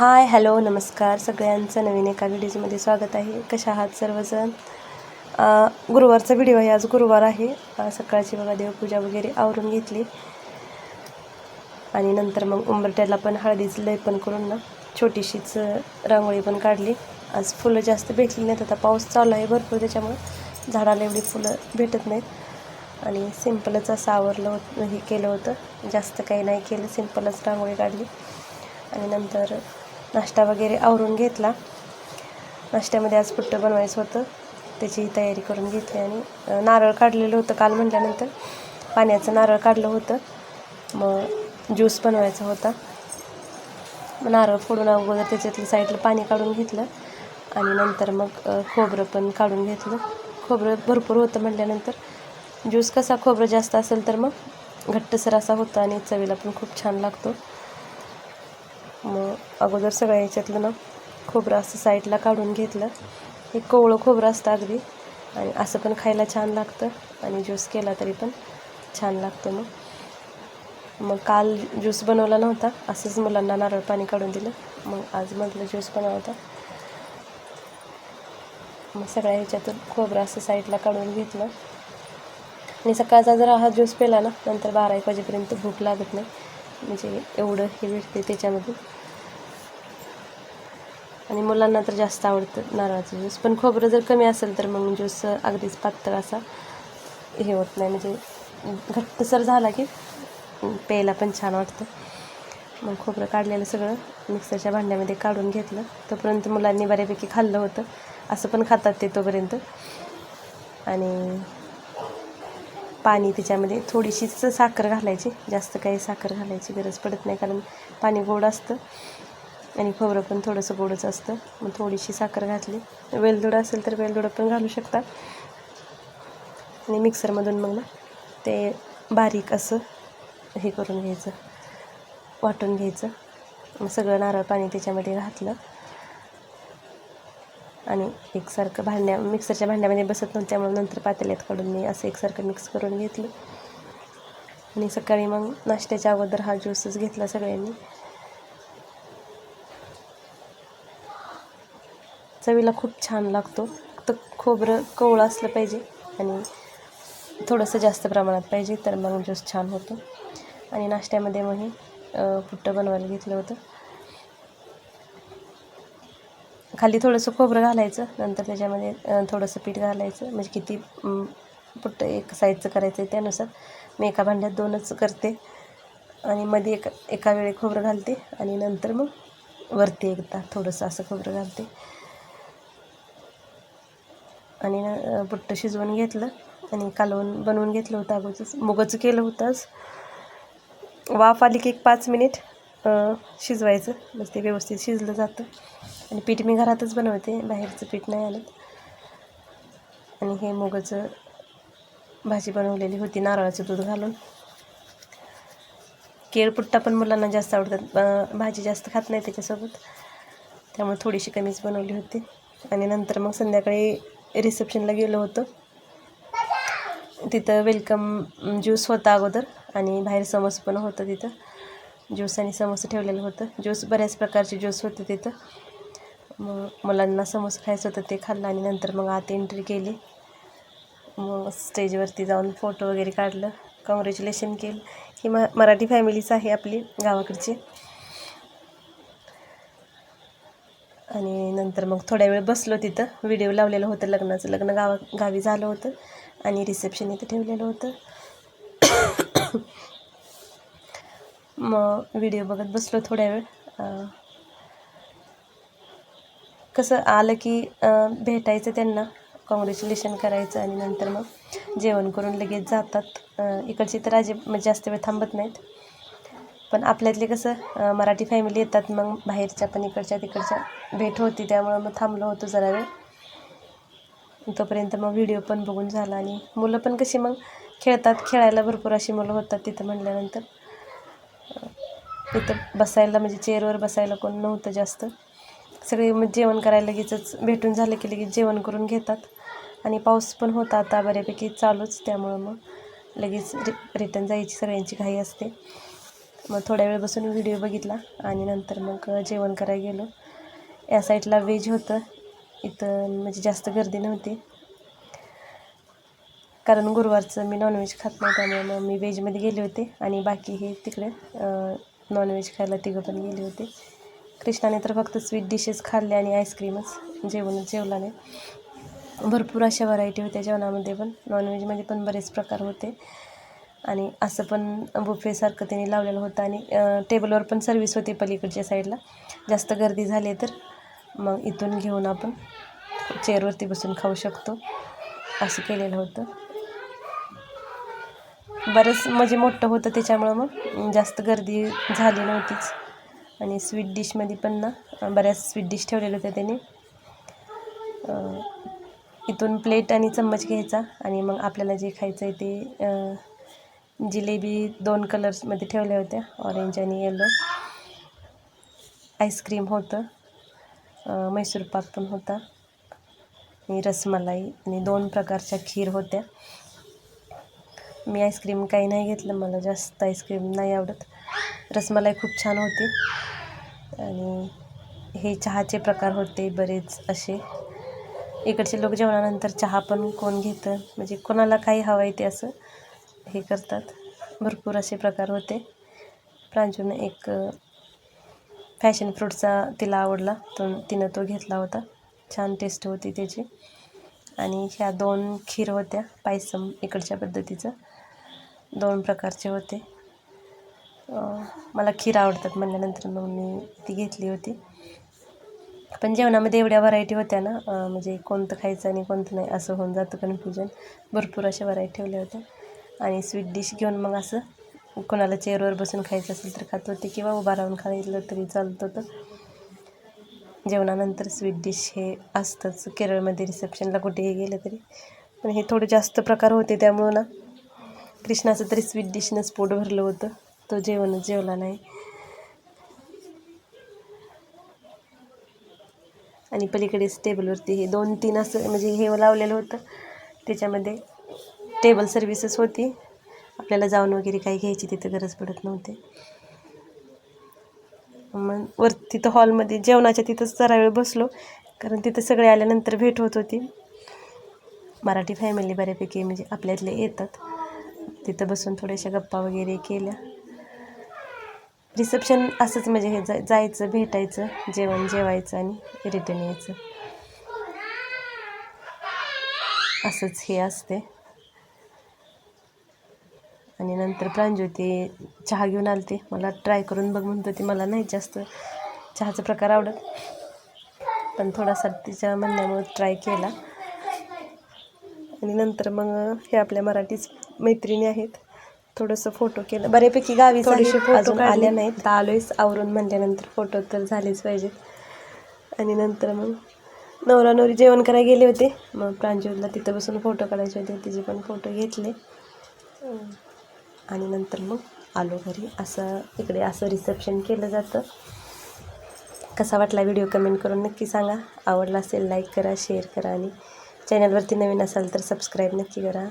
Hi hello नमस्कार. सगळ्यांचं नवीन एका व्हिडिओमध्ये स्वागत आहे. कशा आहात सर्वजण? गुरुवारचा व्हिडिओ आहे. आज गुरुवार आहे. सकाळची बघा देवपूजा वगैरे आवरून घेतली. आणि नंतर मग उंबरट्याला पण हळदीचं पण करून ना छोटीशीच रांगोळी पण काढली. आज फुलं जास्त भेटली नाहीत. आता पाऊस चालू आहे भरपूर त्याच्यामुळं झाडाला एवढी फुलं भेटत नाहीत. आणि सिम्पलच असं आवरलं होतं हे केलं होतं. जास्त काही नाही केलं. सिम्पलच रांगोळी काढली. आणि नंतर नाश्ता वगैरे आवरून घेतला. नाश्त्यामध्ये आज पुट्टं बनवायचं होतं. त्याची तयारी करून घेतली आणि नारळ काढलेलं होतं काल म्हटल्यानंतर. पाण्याचं नारळ काढलं होतं. मग ज्यूस बनवायचा होता. मग नारळ फोडून अगोदर त्याच्यातलं साईडला पाणी काढून घेतलं. आणि नंतर मग खोबरं पण काढून घेतलं. खोबरं भरपूर होतं म्हटल्यानंतर. ज्यूस कसा खोबरं जास्त असेल तर मग घट्टसर असा होता आणि चवीला पण खूप छान लागतो. मग अगोदर सगळ्या ह्याच्यातलं ना खोबरं असं साईडला काढून घेतलं. हे कोवळं खोबरं असतं अगदी. आणि असं पण खायला छान लागतं. आणि ज्यूस केला तरी पण छान लागतो मग. मग काल ज्यूस बनवला नव्हता. असंच मुलांना नारळ पाणी काढून दिलं. मग आज म्हटलं ज्यूस बनवता मग सगळ्या ह्याच्यातून खोबरं असं साईडला काढून घेतलं. आणि सकाळचा जर हा ज्यूस पेला ना नंतर बारा एक वाजेपर्यंत भूक लागत नाही. म्हणजे एवढं हे भेटते त्याच्यामध्ये. आणि मुलांना तर जास्त आवडतं नारळाचं ज्यूस. पण खोबरं जर कमी असेल तर मग ज्यूस अगदीच पातळ असा हे होत नाही. म्हणजे घट्टसर झाला की प्यायला पण छान वाटतं. मग खोबरं काढलेलं सगळं मिक्सरच्या भांड्यामध्ये काढून घेतलं. तोपर्यंत मुलांनी बऱ्यापैकी खाल्लं होतं. असं पण खातात ते तोपर्यंत. आणि पाणी त्याच्यामध्ये थोडीशीच साखर घालायची. जास्त काही साखर घालायची गरज पडत नाही कारण पाणी गोड असतं आणि खोबरं पण थोडंसं गोडच असतं. मग थोडीशी साखर घातली. वेलदोडं असेल तर वेलदोडं पण घालू शकता. आणि मिक्सरमधून मग ना ते बारीक असं हे करून घ्यायचं वाटून घ्यायचं. सगळं नारळ पाणी त्याच्यामध्ये घातलं. आणि एकसारखं भांड्या मिक्सरच्या भांड्यामध्ये बसत नव्हतं त्यामुळे नंतर पातेल्यात काढून मी असं एकसारखं मिक्स करून घेतलं. आणि सकाळी मग नाश्त्याच्या अगोदर हा ज्यूसच घेतला सगळ्यांनी. चवीला खूप छान लागतो. फक्त खोबरं कोवळं असलं पाहिजे आणि थोडंसं जास्त प्रमाणात पाहिजे तर मग ज्यूस छान होतो. आणि नाश्त्यामध्ये मग हे पुट्टं बनवायला घेतलं होतं? खाली थोडंसं खोबरं घालायचं नंतर त्याच्यामध्ये थोडंसं पीठ घालायचं. म्हणजे किती पुट्ट पुट्टं एक साईजचं करायचं आहे त्यानुसार. मी एका भांड्यात दोनच करते. आणि मध्ये एका एका वेळी खोबरं घालते. आणि नंतर मग वरती एकदा थोडंसं असं खोबरं घालते. आणि न पुट्टं शिजवून घेतलं. आणि कालवून बनवून घेतलं होतं अगोदरच. मुगाचं केलं होतंच. वाफ आली की एक पाच मिनिट. शिजवायचं. मग ते व्यवस्थित शिजलं जातं. आणि पीठ मी घरातच बनवते. बाहेरचं पीठ नाही आणत. आणि हे मुगाचं भाजी बनवलेली होती. नारळाचं दूध घालून. केळपुट्टा पण मुलांना जास्त आवडतात. भाजी जास्त खात नाही त्याच्यासोबत. त्यामुळे थोडीशी कमीच बनवली होती. आणि नंतर मग संध्याकाळी रिसेप्शनला गेलो होतो. तिथं वेलकम ज्यूस होता अगोदर. आणि बाहेर समोस पण होतं तिथं. ज्यूस आणि समोसे ठेवलेलं होतं. ज्यूस बऱ्याच प्रकारचे ज्यूस होते तिथं. मग मुलांना समोसा खायचं होतं ते खाल्लं आणि नंतर मग आत एंट्री केली. मग स्टेजवरती जाऊन फोटो वगैरे काढलं. कॉंग्रॅच्युलेशन केलं. ही म मराठी फॅमिलीच आहे आपली गावाकडची. आणि नंतर मग थोड्या वेळ बसलो तिथं. व्हिडिओ लावलेलं होतं लग्नाचं. लग्न गावा गावी झालं होतं. आणि रिसेप्शन इथं ठेवलेलं होतं. मग व्हिडिओ बघत बसलो थोड्या वेळ. कसं आलं की भेटायचं त्यांना कॉंग्रॅच्युलेशन करायचं आणि नंतर मग जेवण करून लगेच जातात. इकडची इकडचे तर अजिब म्हणजे जास्त वेळ थांबत नाहीत. पण आपल्यातले कसं मराठी फॅमिली येतात मग बाहेरच्या पण इकडच्या तिकडच्या भेट होती त्यामुळं मग थांबलो होतो जरा वेळ. तोपर्यंत मग व्हिडिओ पण बघून झाला आणि मुलं पण कशी मग खेळतात खेळायला भरपूर अशी मुलं होतात तिथं म्हणल्यानंतर तिथं बसायला म्हणजे चेअरवर बसायला कोण नव्हतं जास्त. सगळे मग जेवण करायला लगेचच भेटून झालं की लगेच जेवण करून घेतात. आणि पाऊस पण होता आता बऱ्यापैकी चालूच त्यामुळं मग लगेच रि रिटर्न जायची सगळ्यांची घाई असते. मग थोड्या वेळ बसून व्हिडिओ बघितला आणि नंतर मग जेवण करायला गेलो. या साईडला व्हेज होतं. इथं म्हणजे जास्त गर्दी नव्हती. कारण गुरुवारचं मी नॉनव्हेज खात नाही त्यामुळे मग मी व्हेजमध्ये गेले होते. आणि बाकी हे तिकडे नॉनव्हेज खायला तिघं पण गेले होते. कृष्णाने तर फक्त स्वीट डिशेस खाल्ले आणि आईस्क्रीमच जेवणच जेवला नाही. भरपूर अशा व्हरायटी होत्या जेवणामध्ये पण. नॉनव्हेजमध्ये पण बरेच प्रकार होते. आणि असं पण बुफेसारखं त्यांनी लावलेलं होतं. आणि टेबलवर पण सर्विस होती पलीकडच्या साईडला जास्त गर्दी झाली तर मग इथून घेऊन आपण चेअरवरती बसून खाऊ शकतो. असं केलेलं होतं. बरंच म्हणजे मोठं होतं त्याच्यामुळं मग जास्त गर्दी झाली नव्हतीच. आणि स्वीट डिशमध्ये पण ना बऱ्याच स्वीट डिश ठेवलेल्या होत्या त्याने. इथून प्लेट आणि चम्मच घ्यायचा आणि मग आपल्याला जे खायचं आहे ते जिलेबी दोन कलर्समध्ये ठेवल्या होत्या ऑरेंज आणि येलो आईस्क्रीम होतं मैसूर पाक पण होता. आणि रसमलाई आणि दोन प्रकारच्या खीर होत्या. मी आईस्क्रीम काही नाही घेतलं मला जास्त आईस्क्रीम नाही आवडत. रसमलाई खूप छान होती. आणि हे चहाचे प्रकार होते बरेच असे. इकडचे लोक जेवणानंतर चहा पण कोण घेतं? म्हणजे कोणाला काही हवं आहे ते असं हे करतात. भरपूर असे प्रकार होते. प्रांजून एक फॅशन फ्रूटचा तिला आवडला. तो तिनं तो घेतला होता. छान टेस्ट होती त्याची. आणि ह्या दोन खीर होत्या पायसम इकडच्या पद्धतीचं. दोन प्रकारचे होते. मला खीर आवडतात म्हणल्यानंतर मग मी ती घेतली होती. पण जेवणामध्ये एवढ्या व्हरायटी होत्या ना म्हणजे कोणतं खायचं आणि कोणतं नाही असं होऊन जातं कन्फ्युजन भरपूर अशा व्हरायटी ठेवल्या होत्या. आणि स्वीट डिश घेऊन मग असं कोणाला चेअरवर बसून खायचं असेल तर खात होते किंवा उभा राहून खायला तरी चालत होतं. जेवणानंतर स्वीट डिश हे असतंच. केरळमध्ये रिसेप्शनला कुठेही गेलं तरी. पण हे थोडे जास्त प्रकार होते त्यामुळं ना कृष्णाचं तरी स्वीट डिशनंच पोट भरलं होतं. तो जेवणच जेवला नाही. आणि पलीकडेच टेबलवरती हे दोन तीन असं म्हणजे हे लावलेलं होतं. त्याच्यामध्ये टेबल सर्विसेस होती. आपल्याला जाऊन वगैरे काही घ्यायची तिथं गरज पडत नव्हती. मग वर तिथं हॉलमध्ये जेवणाच्या तिथंच जरा वेळ बसलो. कारण तिथं सगळे आल्यानंतर भेट होत होती. मराठी फॅमिली बऱ्यापैकी म्हणजे आपल्यातले येतात. तिथं बसून थोड्याशा गप्पा वगैरे केल्या. रिसेप्शन असंच म्हणजे हे जा जायचं भेटायचं जेवण जेवायचं आणि रिटर्न यायचं. असंच हे असते. आणि नंतर प्रांजोती चहा घेऊन आलते. मला ट्राय करून बघ म्हणत होती. मला नाही जास्त चहाचा प्रकार आवडत. पण थोडासा तिच्या म्हणण्यामुळे ट्राय केला. आणि नंतर मग हे आपल्या मराठीच मैत्रिणी आहेत. थोडंसं फोटो केलं. बऱ्यापैकी गावी थोडेसे काढले. आल्या नाहीत. आलोयच. आवरून म्हणल्यानंतर फोटो तर झालेच पाहिजेत. आणि नंतर मग नवरा नवरी जेवण करायला गेले होते. मग प्रांजूला तिथं बसून फोटो काढायचे होते. तिचे पण फोटो घेतले. आणि नंतर मग आलो घरी. असं इकडे असं रिसेप्शन केलं जातं. कसा वाटला व्हिडिओ कमेंट करून नक्की सांगा. आवडला असेल लाईक करा शेअर करा आणि चॅनलवरती नवीन असाल तर सबस्क्राईब नक्की करा.